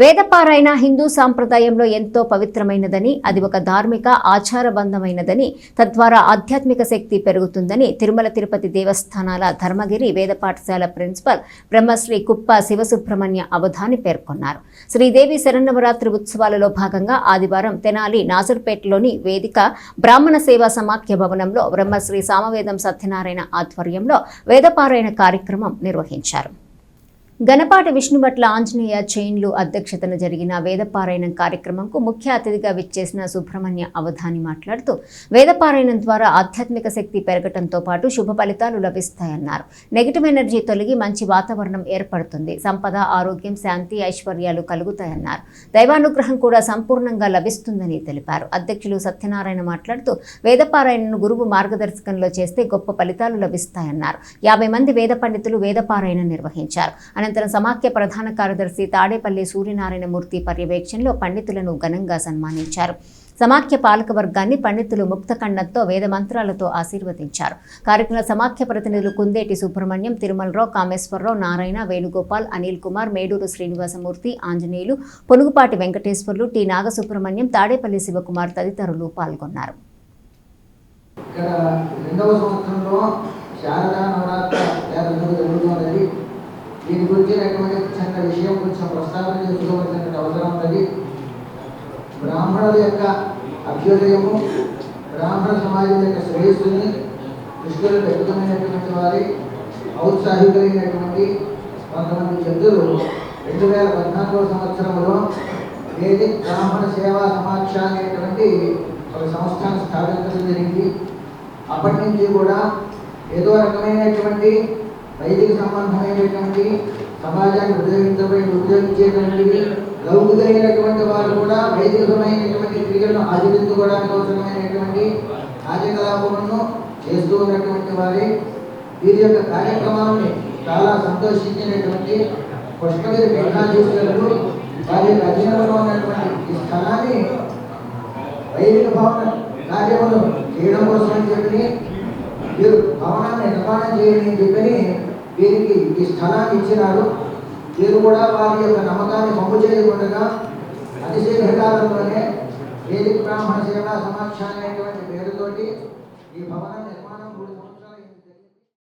వేదపారాయణ హిందూ సాంప్రదాయంలో ఎంతో పవిత్రమైనదని అది ఒక ధార్మిక ఆచారబంధమైనదని తద్వారా ఆధ్యాత్మిక శక్తి పెరుగుతుందని తిరుమల తిరుపతి దేవస్థానాల ధర్మగిరి వేద పాఠశాల ప్రిన్సిపల్ బ్రహ్మశ్రీ కుప్ప శివసుబ్రహ్మణ్య అవధాని పేర్కొన్నారు. శ్రీదేవి శరన్నవరాత్రి ఉత్సవాలలో భాగంగా ఆదివారం తెనాలి నాజర్పేటలోని వేదిక బ్రాహ్మణ సేవా సమాఖ్య భవనంలో బ్రహ్మశ్రీ సామవేదం సత్యనారాయణ ఆధ్వర్యంలో వేదపారాయణ కార్యక్రమం నిర్వహించారు. గణపాటి విష్ణుభట్ల ఆంజనేయ చైన్లు అధ్యక్షతన జరిగిన వేదపారాయణం కార్యక్రమంకు ముఖ్య అతిథిగా విచ్చేసిన సుబ్రహ్మణ్య అవధాని మాట్లాడుతూ వేదపారాయణం ద్వారా ఆధ్యాత్మిక శక్తి పెరగటంతో పాటు శుభ ఫలితాలు లభిస్తాయన్నారు. నెగిటివ్ ఎనర్జీ తొలగి మంచి వాతావరణం ఏర్పడుతుంది. సంపద ఆరోగ్యం శాంతి ఐశ్వర్యాలు కలుగుతాయన్నారు. దైవానుగ్రహం కూడా సంపూర్ణంగా లభిస్తుందని తెలిపారు. అధ్యక్షులు సత్యనారాయణ మాట్లాడుతూ వేదపారాయణను గురువు మార్గదర్శకంలో చేస్తే గొప్ప ఫలితాలు లభిస్తాయన్నారు. యాభై మంది వేద పండితులు వేదపారాయణ నిర్వహించారు. అనంతరం సమాఖ్య ప్రధాన కార్యదర్శి తాడేపల్లి సూర్యనారాయణమూర్తి పర్యవేక్షణలో పండితులను ఘనంగా సన్మానించారు. సమాఖ్య పాలకవర్గాన్ని పండితులు ముక్తఖండంతో వేద మంత్రాలతో ఆశీర్వదించారు. కార్యక్రమ సమాఖ్య ప్రతినిధులు కుందేటి సుబ్రహ్మణ్యం తిరుమలరావు కామేశ్వరరావు నారాయణ వేణుగోపాల్ అనిల్ కుమార్ మేడూరు శ్రీనివాసమూర్తి ఆంజనేయులు పొనుగుపాటి వెంకటేశ్వర్లు టి నాగసుబ్రహ్మణ్యం తాడేపల్లి శివకుమార్ తదితరులు పాల్గొన్నారు. ఇక్కడ రెండవ సంవత్సరంలో శారదా నవరాత్రి దీని గురించి చిన్న విషయం కొంచెం ప్రస్తావన చేసుకోవాల్సిన అవసరం ఉన్నది. బ్రాహ్మణుల యొక్క అభ్యుదయము బ్రాహ్మణ సమాజం యొక్క శ్రేయస్సుని దృష్టిలో పెట్టుకునేటువంటి వారి ఔత్సాహికులైనటువంటి కొంతమంది వ్యక్తులు రెండు వేల పద్నాలుగవ సంవత్సరంలో వేదిక్ బ్రాహ్మణ సేవా సమాక్ష అనేటువంటి ఒక సంస్థను స్థాపించడం జరిగింది. అప్పటి నుంచి కూడా ఏదో రకమైనటువంటి వైదిక సంబంధమైనటువంటి సమాజాన్ని ఉపయోగించబడి ఉపయోగించేటువంటి లౌకికైనటువంటి వారు కూడా వైదికమైనటువంటి క్రియలను ఆచరించుకోవడానికి అవసరమైనటువంటి కార్యకలాపములను చేస్తూ ఉన్నటువంటి వారి. వీరి యొక్క కార్యక్రమాన్ని చాలా సంతోషించినటువంటి పుష్పగిరి పీఠాధీశ్వరులు వారి యొక్క అధీనంలో ఉన్నటువంటి ఈ స్థలాన్ని వైదిక భవన కార్యములు చేయడం కోసం అని చెప్పి మీరు భవనాన్ని నిర్మాణం చేయండి అని చెప్పని వీరికి ఈ స్థలాన్ని ఇచ్చినారు. వీరు కూడా వారి యొక్క నమ్మకాన్ని పంపు చేయకుండా అతిశయ వేదిక బ్రాహ్మణ సేవా సమాక్ష అనేటువంటి పేరుతోటి ఈ భవనం